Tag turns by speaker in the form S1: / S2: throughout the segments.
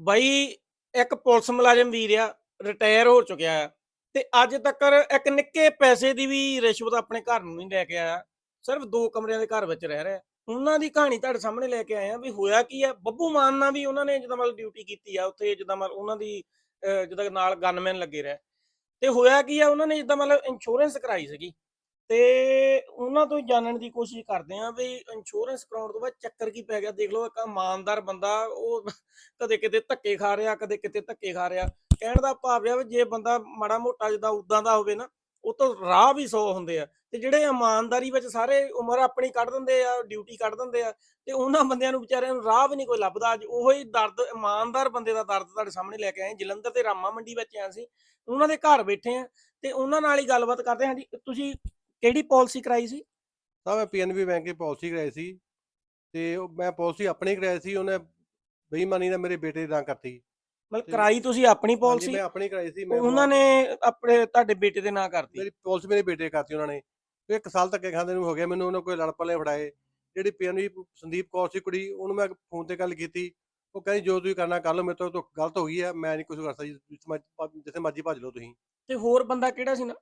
S1: ਬਾਈ ਇੱਕ ਪੁਲਿਸ ਮੁਲਾਜ਼ਮ ਵੀਰ ਆ ਰਿਟਾਇਰ ਹੋ ਚੁੱਕਿਆ ਆ ਤੇ ਅੱਜ ਤੱਕ ਇੱਕ ਨਿੱਕੇ ਪੈਸੇ ਦੀ ਵੀ ਰਿਸ਼ਵਤ ਆਪਣੇ ਘਰ ਨੂੰ ਨਹੀਂ ਲੈ ਕੇ ਆਇਆ, ਸਿਰਫ ਦੋ ਕਮਰਿਆਂ ਦੇ ਘਰ ਵਿੱਚ ਰਹਿ ਰਿਹਾ। ਉਹਨਾਂ ਦੀ ਕਹਾਣੀ ਤੁਹਾਡੇ ਸਾਹਮਣੇ ਲੈ ਕੇ ਆਏ ਆ ਵੀ ਹੋਇਆ ਕੀ ਆ, ਬੱਬੂ ਮਾਨ ਨਾਲ ਵੀ ਉਹਨਾਂ ਨੇ ਜਿੱਦਾਂ ਮਤਲਬ ਡਿਊਟੀ ਕੀਤੀ ਆ, ਉੱਥੇ ਜਿੱਦਾਂ ਮਤਲਬ ਉਹਨਾਂ ਦੀ, ਅਹ ਜਿੱਦਾਂ ਨਾਲ ਗਨਮੈਨ ਲੱਗੇ ਰਹੇ। ਤੇ ਹੋਇਆ ਕੀ ਆ, ਉਹਨਾਂ ਨੇ ਜਿੱਦਾਂ ਮਤਲਬ ਇੰਸ਼ੋਰੈਂਸ ਕਰਾਈ ਸੀਗੀ। ਤੇ ਉਹਨਾਂ ਤੋਂ ਜਾਣਨ ਦੀ ਕੋਸ਼ਿਸ਼ ਕਰਦੇ ਆ ਵੀ ਇੰਸ਼ੋਰੈਂਸ ਕਰਾਉਣ ਤੋਂ ਬਾਅਦ ਚੱਕਰ ਕੀ ਪੈ ਗਿਆ, ਦੇਖ ਲਓ ਇੱਕ ਇਮਾਨਦਾਰ ਬੰਦਾ, ਉਹ ਕਦੇ ਕਿਤੇ ਧੱਕੇ ਖਾ ਰਿਹਾ, ਕਦੇ ਕਿਤੇ ਧੱਕੇ ਖਾ ਰਿਹਾ। ਕਹਿਣ ਦਾ ਭਾਵ ਆ ਵੀ ਜੇ ਬੰਦਾ ਮਾੜਾ ਮੋਟਾ ਜਿੱਦਾਂ ਉਦਾਂ ਦਾ ਹੋਵੇ ਨਾ, ਉਹ ਤੋਂ ਰਾਹ ਵੀ 100 ਹੁੰਦੇ ਆ। ਤੇ ਜਿਹੜੇ ਇਮਾਨਦਾਰੀ ਵਿੱਚ ਸਾਰੇ ਉਮਰ ਆਪਣੀ ਕੱਢ ਦਿੰਦੇ ਆ ਡਿਊਟੀ ਕੱਢ ਦਿੰਦੇ ਆ, ਤੇ ਉਹਨਾਂ ਬੰਦਿਆਂ ਨੂੰ ਵਿਚਾਰਿਆਂ ਨੂੰ ਰਾਹ ਵੀ ਨਹੀਂ ਕੋਈ ਲੱਭਦਾ। ਅੱਜ ਉਹੋ ਹੀ ਦਰਦ, ਇਮਾਨਦਾਰ ਬੰਦੇ ਦਾ ਦਰਦ ਤੁਹਾਡੇ ਸਾਹਮਣੇ ਲੈ ਕੇ ਆਏ ਜਲੰਧਰ ਤੇ ਰਾਮਾ ਮੰਡੀ ਵਿੱਚ ਆਏ ਸੀ ਉਹਨਾਂ ਦੇ ਘਰ ਬੈਠੇ ਆ ਤੇ ਉਹਨਾਂ ਨਾਲ ਹੀ ਗੱਲਬਾਤ ਕਰਦੇ ਹਾਂ। ਜੀ ਤੁਸੀਂ ਕਿਹੜੀ ਪਾਲਿਸੀ ਕਰਾਈ ਸੀ?
S2: ਤਾਂ ਮੈਂ ਪੀਐਨਬੀ ਬੈਂਕ ਦੀ ਪਾਲਿਸੀ ਕਰਾਈ ਸੀ ਤੇ ਉਹ ਮੈਂ ਪਾਲਿਸੀ ਆਪਣੀ ਕਰਾਈ ਸੀ ਉਹਨੇ ਬੇਈਮਾਨੀ ਨਾਲ ਮੇਰੇ ਬੇਟੇ ਦਾ ਕਰਤੀ।
S1: ਮਤਲਬ
S2: ਤੇ-
S1: ਕਰਾਈ ਤੁਸੀਂ ਆਪਣੀ
S2: ਹਾਂਜੀ
S1: ਪਾਲਿਸੀ?
S2: ਮੈਂ ਆਪਣੀ ਕਰਾਈ ਸੀ ਮੈਂ
S1: ਉਹਨਾਂ ਨੇ ਆਪਣੇ ਤੁਹਾਡੇ ਬੇਟੇ ਦੇ ਨਾਂ ਕਰਤੀ।
S2: ਮੇਰੀ ਪਾਲਿਸੀ ਮੇਰੇ ਬੇਟੇ ਕਰਤੀ ਉਹਨਾਂ ਨੇ। ਤੇ ਇੱਕ ਸਾਲ ਧੱਕੇ ਖਾਂਦੇ ਨੂੰ ਹੋ ਗਿਆ ਮੈਨੂੰ ਉਹਨਾਂ ਕੋਈ ਲੜ ਪਲੇ ਫੜਾਏ। ਜਿਹੜੀ ਪੀਐਨਬੀ ਸੰਦੀਪ ਕੌਰ ਸੀ ਕੁੜੀ ਉਹਨੂੰ ਮੈਂ ਫੋਨ ਤੇ ਗੱਲ ਕੀਤੀ। ਉਹ ਕਹਿੰਦੀ ਜੋ ਤੁਸੀਂ ਕਰਨਾ ਕਰ ਲਓ ਮੇਰੇ ਤੋਂ ਤਾਂ ਗਲਤ ਹੋ ਗਈ ਹੈ ਮੈਂ ਨਹੀਂ ਕੁਝ ਕਰ ਸਕਦੀ ਜਿੱਥੇ ਮਰਜ਼ੀ ਭੱਜ ਲਓ ਤੁਸੀਂ।
S1: ਤੇ ਹੋਰ ਬੰਦਾ ਕਿਹੜਾ ਸੀ ਨਾ?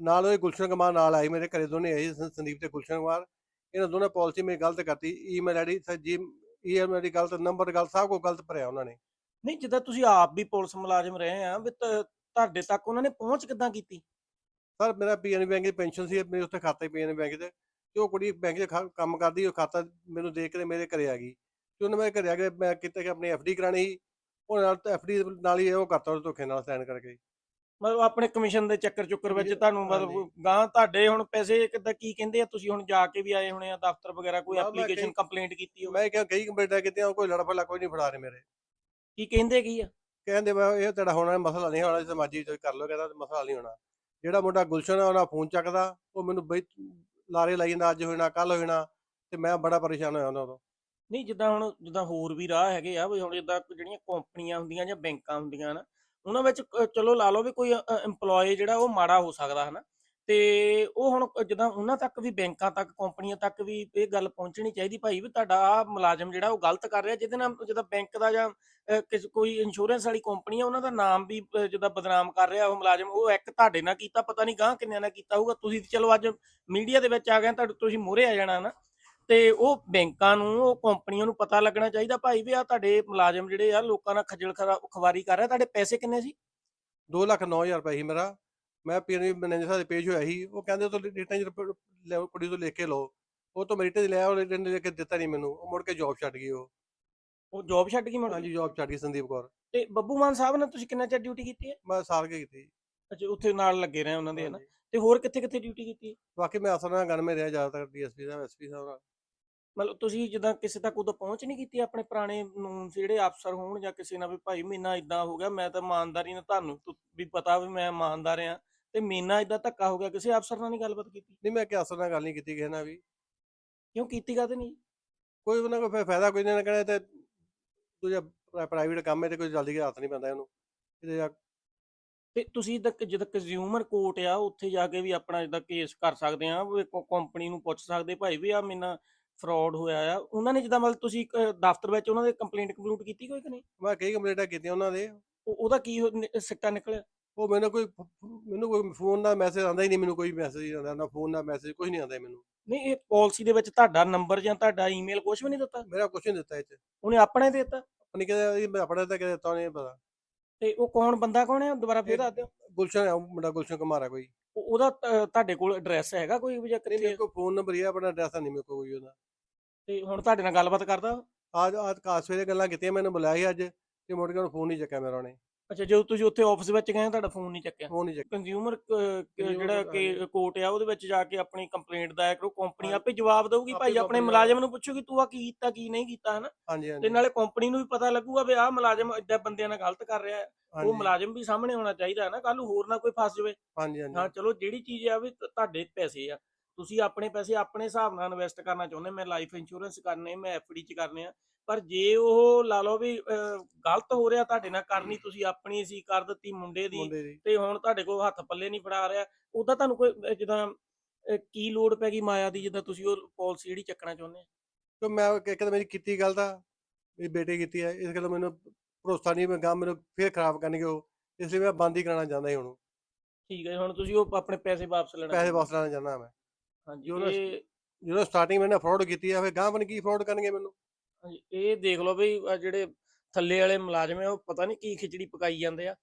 S2: ਨਾਲ ਉਹ ਗੁਲਸ਼ਨ ਕੁਮਾਰ ਨਾਲ ਆਈ ਮੇਰੇ ਘਰੇ ਦੋਨੇ ਆਏ ਸੰਦੀਪ ਤੇ ਗੁਲਸ਼ਨ ਕੁਮਾਰ। ਇਹਨਾਂ ਦੋਨੇ ਪਾਲਿਸੀ ਮੇਰੀ ਗਲਤ ਕਰਤੀ। ਈਮੇਲ ਆਈਡੀ ਜੀ ਇਹ ਮੇਰੀ ਗਲਤ ਨੰਬਰ ਗਲਤ ਸਭ ਕੁਝ ਗਲਤ ਭਰਿਆ ਉਹਨਾਂ ਨੇ।
S1: ਨਹੀਂ ਜਿੱਦਾਂ ਤੁਸੀਂ ਆਪ ਵੀ ਪੁਲਿਸ ਮੁਲਾਜ਼ਮ ਰਹੇ ਆ ਵੀ ਤੁਹਾਡੇ ਤੱਕ ਉਹਨਾਂ ਨੇ ਪਹੁੰਚ ਕਿੱਦਾਂ ਕੀਤੀ?
S2: ਸਰ ਮੇਰਾ ਪੀਐਨਬੀ ਬੈਂਕ ਦੀ ਪੈਨਸ਼ਨ ਸੀ ਮੇਰੇ ਉੱਤੇ ਖਾਤਾ ਪੀਐਨਬੀ ਬੈਂਕ ਦੇ। ਤੇ ਉਹ ਕੁੜੀ ਬੈਂਕ 'ਚ ਕੰਮ ਕਰਦੀ ਉਹ ਖਾਤਾ ਮੈਨੂੰ ਦੇਖ ਕੇ ਮੇਰੇ ਘਰੇ ਆ ਗਈ। ਤੇ ਉਹਨੇ ਮੇਰੇ ਘਰੇ ਆ ਕੇ ਮੈਂ ਕਿਤੇ ਕਿ ਆਪਣੀ ਐਫਡੀ ਕਰਾਣੀ ਸੀ। ਉਹ ਨਾਲ ਐਫਡੀ ਨਾਲ ਹੀ ਉਹ ਕਰਤਾ ਉਹ ਧੋਖੇ ਨਾਲ ਸਾਈਨ ਕਰਕੇ।
S1: ਮਤਲਬ ਆਪਣੇ ਕਮਿਸ਼ਨ ਦੇ ਚੱਕਰ ਚੁੱਕਰ ਵਿੱਚ ਤੁਹਾਨੂੰ ਮਤਲਬ। ਗਾਂ ਤੁਹਾਡੇ ਹੁਣ ਪੈਸੇ ਕਿੱਦਾਂ ਕੀ ਕਹਿੰਦੇ ਆ? ਤੁਸੀਂ ਹੁਣ ਜਾ ਕੇ ਵੀ ਆਏ ਹੋਣੇ ਆ ਦਫ਼ਤਰ ਵਗੈਰਾ ਕੋਈ ਐਪਲੀਕੇਸ਼ਨ ਕੰਪਲੇਂਟ ਕੀਤੀ ਹੋਵੇ।
S2: ਮੈਂ ਕਿਹਾ ਕਈ ਕੰਪਲੀਟਾਂ ਕੀਤੀਆਂ ਕੋਈ ਲੜ ਫਲਾ ਕੋਈ ਨਹੀਂ ਫੜਾ ਰਹੇ ਮੇਰੇ।
S1: ਕੀ ਕਹਿੰਦੇ ਕੀ ਆ?
S2: ਕਹਿੰਦੇ ਮੈਂ ਇਹ ਤੁਹਾਡਾ ਹੋਣਾ ਮਸਲਾ ਨਹੀਂ ਹੋਣਾ ਜਿਸ ਮਰਜ਼ੀ ਤੁਸੀਂ ਕਰ ਲਓ ਕਹਿੰਦਾ ਮਸਲਾ ਨਹੀਂ ਹੋਣਾ। ਜਿਹੜਾ ਮੁੰਡਾ ਗੁਲਸ਼ਨ ਆ ਉਹਨਾਂ ਫੋਨ ਚੱਕਦਾ ਉਹ ਮੈਨੂੰ ਬਈ ਲਾਰੇ ਲਾਈ ਜਾਂਦਾ ਅੱਜ ਹੋਣਾ ਕੱਲ ਹੋਣਾ ਤੇ ਮੈਂ ਬੜਾ ਪਰੇਸ਼ਾਨ ਹੋਇਆ ਉਹਨਾਂ ਤੋਂ
S1: ਨਹੀਂ ਜਿੱਦਾਂ ਹੁਣ ਜਿੱਦਾਂ ਹੋਰ ਵੀ ਰਾਹ ਹੈਗੇ ਆ ਵੀ ਹੁਣ ਜਿੱਦਾਂ ਜਿਹੜੀਆਂ ਕੰਪਨੀਆਂ ਹੁੰਦੀਆਂ ਜਾਂ ਬੈਂਕਾਂ ਹੁੰਦੀਆਂ ਨਾ ਉਹਨਾਂ ਵਿੱਚ ਚਲੋ ਲਾ ਲਓ ਵੀ ਕੋਈ EMPLOYE ਜਿਹੜਾ ਉਹ ਮਾੜਾ ਹੋ ਸਕਦਾ ਹਨਾ? ਤੇ ਉਹ ਹੁਣ ਕ- ਉਹਨਾਂ ਤੱਕ ਵੀ ਬੈਂਕਾਂ ਤੱਕ ਕੰਪਨੀਆਂ ਤੱਕ ਵੀ ਇਹ ਗੱਲ ਪਹੁੰਚਣੀ ਚਾਹੀਦੀ ਭਾਈ ਵੀ ਤੁਹਾਡਾ ਆਹ ਮੁਲਾਜ਼ਮ ਜਿਹੜਾ ਉਹ ਗਲਤ ਕਰ ਰਿਹਾ ਜਿਹਦੇ ਨਾਲ ਜਿੱਦਾਂ ਬੈਂਕ ਦਾ ਜਾਂ ਕੋਈ ਇੰਸ਼ੋਰੈਂਸ ਵਾਲੀ ਕੰਪਨੀ ਆ ਉਹਨਾਂ ਦਾ ਨਾਮ ਵੀ ਅ, ਜਿੱਦਾਂ ਬਦਨਾਮ ਕਰ ਰਿਹਾ ਉਹ ਮੁਲਾਜ਼ਮ ਉਹ ਇੱਕ ਤੁਹਾਡੇ ਨਾਲ ਕੀਤਾ ਪਤਾ ਨਹੀਂ ਗਾਂ ਕਿੰਨਿਆਂ ਨਾਲ ਕੀਤਾ ਹੋਊਗਾ ਤੁਸੀਂ ਚਲੋ ਅੱਜ ਮੀਡੀਆ ਦੇ ਵਿੱਚ ਆ ਗਏ ਤਾਂ ਤੁਸੀਂ ਮੋਹਰੇ ਆ ਜਾਣਾ ਨਾ ਤੇ ਉਹ ਬੈਂਕਾਂ ਨੂੰ ਉਹ ਕੰਪਨੀਆਂ ਨੂੰ ਪਤਾ ਲੱਗਣਾ ਚਾਹੀਦਾ ਭਾਈ ਵੀ ਆ ਤੁਹਾਡੇ ਮੁਲਾਜ਼ਮ ਜਿਹੜੇ ਆ ਲੋਕਾਂ ਨਾਲ ਖੱਜਲ ਖਵਾਰੀ ਕਰ ਰਿਹਾ ਤੁਹਾਡੇ ਪੈਸੇ ਕਿੰਨੇ ਸੀ?
S2: 2 ਲੱਖ 9000 ਰੁਪਏ ਸੀ ਮੇਰਾ। ਮੈਂ ਪੀਐਨਬੀ ਮੈਨੇਜਰ ਸਾਹਿਬ ਦੇ ਪੇਜ ਹੋਇਆ ਸੀ। ਉਹ ਕਹਿੰਦੇ ਤੋਂ ਰਿਟਰਨ ਲੈ ਕੁੜੀ ਤੋਂ ਲਿਖ ਕੇ ਲਓ। ਉਹ ਤੋਂ ਮੇਰੀ ਤੇ ਲਿਆ ਉਹ ਲਿਖ ਕੇ ਦਿੱਤਾ ਨਹੀਂ ਮੈਨੂੰ। ਉਹ ਮੁੜ ਕੇ ਜੌਬ ਛੱਡ ਗਈ ਉਹ।
S1: ਉਹ ਜੌਬ ਛੱਡ ਗਈ ਮੁੜ?
S2: ਹਾਂਜੀ ਜੌਬ ਛੱਡ ਗਈ ਸੰਦੀਪ ਕੌਰ।
S1: ਤੇ ਬੱਬੂ ਮਾਨ ਸਾਹਿਬ ਨਾਲ ਤੁਸੀਂ ਕਿੰਨਾ ਚਿਰ ਡਿਊਟੀ ਕੀਤੀ ਹੈ?
S2: ਮੈਂ ਸਾਲ ਕੇ ਕੀਤੀ।
S1: ਅੱਛਾ ਉੱਥੇ ਨਾਲ ਲੱਗੇ ਰਹੇ ਉਹਨਾਂ ਦੇ ਹਨਾ। ਤੇ ਹੋਰ ਕਿੱਥੇ ਕਿੱਥੇ ਡਿਊਟੀ ਕੀਤੀ?
S2: ਬਾਕੀ ਮੈਂ ਅਸਲ ਨਾਲ ਗਨ ਮੇ ਰਿਹਾ ਜ਼ਿਆਦਾਤਰ ਡੀਐਸਪੀ ਸਾਹਿਬ ਐਸਪੀ ਸਾਹਿਬ ਨਾਲ।
S1: ਮਤਲਬ ਤੁਸੀਂ ਜਿੱਦਾਂ ਕਿਸੇ ਤੱਕ ਉਦੋਂ ਪਹੁੰਚ ਨਹੀਂ ਕੀਤੀ ਆਪਣੇ ਪੁਰਾਣੇ ਨੂੰ ਜਿਹੜੇ ਅਫਸਰ ਹੋਣ ਜਾਂ ਕਿਸੇ ਨਾਲ ਵੀ ਭਾਈ ਮਹੀਨਾ ਇਦਾਂ ਹੋ ਗਿਆ ਮੈਂ ਤਾਂ ਇਮਾਨਦਾਰੀ ਨਾਲ ਤੁਹਾਨੂੰ ਤੁ- ਵੀ ਪਤਾ ਵੀ ਮੈਂ ਇਮਾਨਦਾਰ ਆ ਤੇ ਮਹੀਨਾ ਇਦਾਂ ਧੱਕਾ ਹੋ ਗਿਆ। ਕਿਸੇ ਅਫਸਰ ਨਾਲ ਨਹੀਂ ਗੱਲਬਾਤ ਕੀਤੀ?
S2: ਨਹੀਂ ਮੈਂ ਕਿ ਅਸਲ ਨਾਲ ਗੱਲ ਨਹੀਂ ਕੀਤੀ ਕਿਸੇ ਨਾਲ ਵੀ।
S1: ਕਿਉਂ ਕੀਤੀ ਕਾਹਤੇ ਨਹੀਂ
S2: ਕੋਈ ਉਹਨਾਂ ਕੋਈ ਫਾਇਦਾ ਕੋਈ ਨਹੀਂ ਕਹਿਣਾ ਤੇ ਦੂਜਾ ਪ੍ਰਾਈਵੇਟ ਕੰਮ ਹੈ ਤੇ ਕੋਈ ਜਲਦੀ ਹੱਥ ਨਹੀਂ ਪੈਂਦਾ ਇਹਨੂੰ। ਇਹਦੇ ਜਾ
S1: ਤੇ ਤੁਸੀਂ ਜਿੱਦਾਂ ਜਿੱਦਾਂ ਕੰਜ਼ਿਊਮਰ ਕੋਰਟ ਆ ਉੱਥੇ ਜਾ ਕੇ ਵੀ ਆਪਣਾ ਜਿੱਦਾਂ ਕੇਸ ਕਰ ਸਕਦੇ ਆ ਵੀ ਕੰਪਨੀ ਨੂੰ ਪੁੱਛ ਸਕਦੇ ਭਾਈ ਵੀ ਆ ਮੇਰੇ ਨਾਲ ਫਰਾਡ ਹੋਇਆ ਆ। ਉਹਨਾਂ ਨੇ ਜਿੱਦਾਂ ਮਤਲਬ ਤੁਸੀਂ ਇੱਕ ਦਫ਼ਤਰ ਵਿੱਚ ਉਹਨਾਂ ਦੇ ਕੰਪਲੇਂਟ ਕੰਪਲੂਟ ਕੀਤੀ ਕੋਈ ਕਿ ਨਹੀਂ?
S2: ਮੈਂ ਕਈ ਕੰਪਲੇਂਟਾਂ ਕੀਤੀਆਂ ਉਹਨਾਂ ਦੇ।
S1: ਉਹ- ਉਹਦਾ ਕੀ ਹੋ- ਨਿ- ਸਿੱਟਾ ਨਿਕਲਿਆ?
S2: ਉਹ ਮੈਨੂੰ ਕੋਈ ਮੈਨੂੰ ਕੋਈ ਫੋਨ ਦਾ ਮੈਸੇਜ ਆਉਂਦਾ ਹੀ ਨਹੀਂ ਮੈਨੂੰ ਕੋਈ ਮੈਸੇਜ ਆਉਂਦਾ ਨਾ ਫੋਨ ਦਾ ਮੈਸੇਜ ਕੁਝ ਨਹੀਂ ਆਉਂਦਾ ਮੈਨੂੰ।
S1: ਨਹੀਂ ਇਹ ਪਾਲਿਸੀ ਦੇ ਵਿੱਚ ਤੁਹਾਡਾ ਨੰਬਰ ਜਾਂ ਤੁਹਾਡਾ ਈਮੇਲ ਕੁਝ ਵੀ ਨਹੀਂ ਦਿੱਤਾ?
S2: ਮੇਰਾ ਕੁਝ ਨਹੀਂ ਦਿੱਤਾ ਇਹ ਚ।
S1: ਉਹਨੇ ਆਪਣੇ ਦੇ ਦਿੱਤਾ?
S2: ਆਪਣੀ ਕਹਿੰਦਾ ਮੈਂ ਆਪਣਾ ਤਾਂ ਕਿਤੇ ਦਿੱਤਾ ਨਹੀਂ ਪਤਾ।
S1: ਤੇ ਉਹ ਕੌਣ ਬੰਦਾ ਕੌਣ ਹੈ ਦੁਬਾਰਾ ਫੇਰ
S2: ਇਹ-
S1: ਦੱਸ ਦਿਓ।
S2: ਗੁਲਸ਼ਨ ਹੈ ਉਹ ਮੁੰਡਾ ਗੁਲਸ਼ਨ ਕੁਮਾਰ ਹੈ ਕੋਈ।
S1: ਉਹ- ਉਹਦਾ ਤੁਹਾਡੇ ਕੋਲ ਐਡਰੈਸ ਹੈਗਾ ਕੋਈ ਵੀ ਜਾਂ
S2: ਨਹੀਂ
S1: ਕਿੱਥੇ?
S2: ਮੇਰੇ ਕੋਲ ਫੋਨ ਨੰਬਰ ਹੀ ਹੈ ਆਪਣਾ ਐਡਰੈਸ ਨਹੀਂ ਮੇਰੇ ਕੋਲ ਕੋਈ ਉਹਦਾ।
S1: ਤੇ ਹੁਣ ਤੁਹਾਡੇ ਨਾਲ ਗੱਲਬਾਤ ਕਰਦਾ?
S2: ਅੱਜ ਅੱਜ ਕਾਸ ਸਵੇਰੇ ਗੱਲਾਂ ਕੀਤੀਆਂ ਮੈਨੂੰ ਬੁਲਾਇਆ ਸੀ ਅੱਜ ਤੇ ਮੁੜ ਕੇ ਉਹਨੂੰ ਫੋਨ ਨਹੀਂ ਚੱਕਿਆ ਮੇਰਾ ਉਹਨੇ।
S1: ਅੱਛਾ ਜਦੋਂ ਤੁਸੀਂ ਉੱਥੇ ਆਫਿਸ ਵਿੱਚ ਗਏ ਤੁਹਾਡਾ ਫੋਨ ਨਹੀਂ ਚੱਕਿਆ।
S2: ਫੋਨ ਨਹੀਂ ਚੱਕਿਆ।
S1: ਕੰਜ਼ਿਊਮਰ ਜਿਹੜਾ ਕਿ। ਕੋਰਟ ਆ ਉਹਦੇ ਵਿੱਚ ਜਾ ਕੇ ਆਪਣੀ ਕੰਪਲੇਂਟ ਦਾਇਰ ਕਰੋ ਕੰਪਨੀ। ਆਪੇ ਜਵਾਬ ਦਊਗੀ ਭਾਈ ਆਪਣੇ ਮੁਲਾਜ਼ਮ ਨੂੰ ਪੁੱਛੋ ਕਿ ਤੂੰ ਆ ਕੀ ਕੀਤਾ ਕੀ ਨਹੀਂ ਕੀਤਾ ਹਨਾ?
S2: ਹਾਂਜੀ
S1: ਤੇ ਨਾਲੇ ਕੰਪਨੀ ਨੂੰ ਵੀ ਪਤਾ ਲੱਗੂਗਾ ਵੀ ਆਹ ਮੁਲਾਜ਼ਮ ਏਦਾਂ ਬੰਦਿਆਂ ਨਾਲ ਗਲਤ ਕਰ ਰਿਹਾ ਹੈ। ਉਹ ਮੁਲਾਜ਼ਮ ਵੀ ਸਾਹਮਣੇ ਹੋਣਾ ਚਾਹੀਦਾ ਹੈ ਨਾ ਕੱਲ ਨੂੰ ਹੋਰ ਨਾ ਕੋਈ ਫਸ ਜਾਵੇ।
S2: ਹਾਂਜੀ
S1: ਹਾਂ ਚਲੋ ਜਿਹੜੀ ਚੀਜ਼ ਆ ਵੀ ਤੁਹਾਡੇ ਪੈਸੇ ਆ। ਤੁਸੀਂ ਆਪਣੇ ਪੈਸੇ ਆਪਣੇ ਹਿਸਾਬ ਨਾਲ ਇਨਵੈਸਟ ਕਰਨਾ ਚਾਹੁੰਦੇ ਮੈਂ ਲਾਈਫ ਇੰਸ਼ੋਰੈਂਸ ਕਰਨੇ ਮੈਂ ਐਫਡੀ ਚ ਕਰਨੇ ਆ ਪਰ ਜੇ ਉਹ ਲਾ ਲਓ ਵੀ ਗਲਤ ਹੋ ਰਿਹਾ ਤੁਹਾਡੇ ਨਾਲ ਕਰਨੀ ਤੁਸੀਂ ਆਪਣੀ ਸੀ ਕਰ ਦਿੱਤੀ ਮੁੰਡੇ ਦੀ ਤੇ ਹੁਣ ਤੁਹਾਡੇ ਕੋਲ ਹੱਥ ਪੱਲੇ ਨਹੀਂ ਫੜਾ ਰਿਹਾ ਉਹਦਾ ਤੁਹਾਨੂੰ ਕੋਈ ਜਿੱਦਾਂ ਕੀ ਲੋੜ ਪੈ ਗਈ ਮਾਇਆ ਦੀ ਜਿੱਦਾਂ ਤੁਸੀਂ ਉਹ ਪਾਲਿਸੀ ਜਿਹੜੀ ਚੱਕਣਾ ਚਾਹੁੰਦੇ ਆ
S2: ਤੇ ਮੈਂ ਇੱਕ ਤਾਂ ਮੇਰੀ ਕੀਤੀ ਗੱਲ ਤਾਂ ਮੇਰੀ ਬੇਟੇ ਕੀਤੀ ਹੈ ਇਸ ਗੱਲ ਮੈਨੂੰ ਭਰੋਸਾ ਨਹੀਂ ਮੈਂ ਗਾਂ ਮੈਨੂੰ ਫੇਰ ਖਰਾਬ ਕਰਨਗੇ ਉਹ ਇਸ ਲਈ ਮੈਂ ਬੰਦ ਹੀ ਕਰਾਉਣਾ ਚਾਹੁੰਦਾ ਹੁਣ।
S1: ਠੀਕ ਹੈ ਹੁਣ ਤੁਸੀਂ ਉਹ ਆਪਣੇ ਪੈਸੇ ਵਾਪਸ ਲੈਣਾ
S2: ਪੈਸੇ ਵਾਪਸ ਲੈਣਾ ਚਾਹੁੰਦਾ ਮੈਂ।
S1: ਹਾਂਜੀ
S2: ਜੋ ਨਾ-
S1: ਇਹ
S2: ਜਦੋਂ ਸਟਾਰਟਿੰਗ ਮੈਨੇ ਫਰਾਡ ਕੀਤੀ ਆ ਫਿਰ ਗਾਂ ਬਣ ਕੀ ਫਰਾਡ ਕਰਨਗੇ ਮੈਨੂੰ।
S1: ਹਾਂਜੀ, ਇਹ ਦੇਖ ਲਓ ਬਈ ਆਹ ਜਿਹੜੇ ਥੱਲੇ ਵਾਲੇ ਮੁਲਾਜ਼ਮ ਆ ਉਹ ਪਤਾ ਨਹੀਂ ਕੀ ਖਿਚੜੀ ਪਕਾਈ ਜਾਂਦੇ ਆ।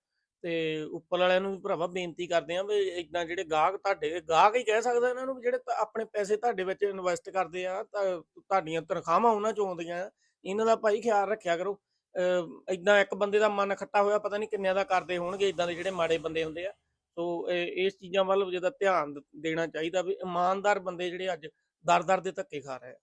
S1: ਤੇ ਉੱਪਰ ਵਾਲਿਆਂ ਨੂੰ ਵੀ ਭਰਾਵਾ ਬੇਨਤੀ ਕਰਦੇ ਆ ਵੀ ਇਦਾਂ ਜਿਹੜੇ ਗਾਹਕ ਤੁਹਾਡੇ ਗਾਹਕ ਹੀ ਕਹਿ ਸਕਦਾ ਇਹਨਾਂ ਨੂੰ ਵੀ ਜਿਹੜੇ ਤਾਂ ਆਪਣੇ ਪੈਸੇ ਤੁਹਾਡੇ ਵਿੱਚ ਇਨਵੈਸਟ ਕਰਦੇ ਆ ਤਾਂ ਤੁਹਾਡੀਆਂ ਤਨਖਾਹਾਂ ਉਹਨਾਂ ਚੋਂ ਆਉਂਦੀਆਂ ਆ। ਇਹਨਾਂ ਦਾ ਭਾਈ ਖਿਆਲ ਰੱਖਿਆ ਕਰੋ। ਇਦਾਂ ਇੱਕ ਬੰਦੇ ਦਾ ਮਨ ਖੱਟਾ ਹੋਇਆ ਪਤਾ ਨਹੀਂ ਕਿੰਨਿਆਂ ਦਾ ਕਰਦੇ ਹੋਣਗੇ ਇਦਾਂ ਦੇ ਜਿਹੜੇ ਮਾੜੇ ਬੰਦੇ ਹੁੰਦੇ ਆ। ਸੋ ਇਹ- ਇਸ ਚੀਜ਼ਾਂ ਵੱਲ ਜਿਹਦਾ ਧਿਆਨ ਦੇਣਾ ਚਾਹੀਦਾ ਵੀ ਇਮਾਨਦਾਰ ਬੰਦੇ ਜਿਹੜੇ ਅੱਜ ਦਰ ਦਰ ਦੇ ਧੱਕੇ ਖਾ ਰਹੇ ਆ।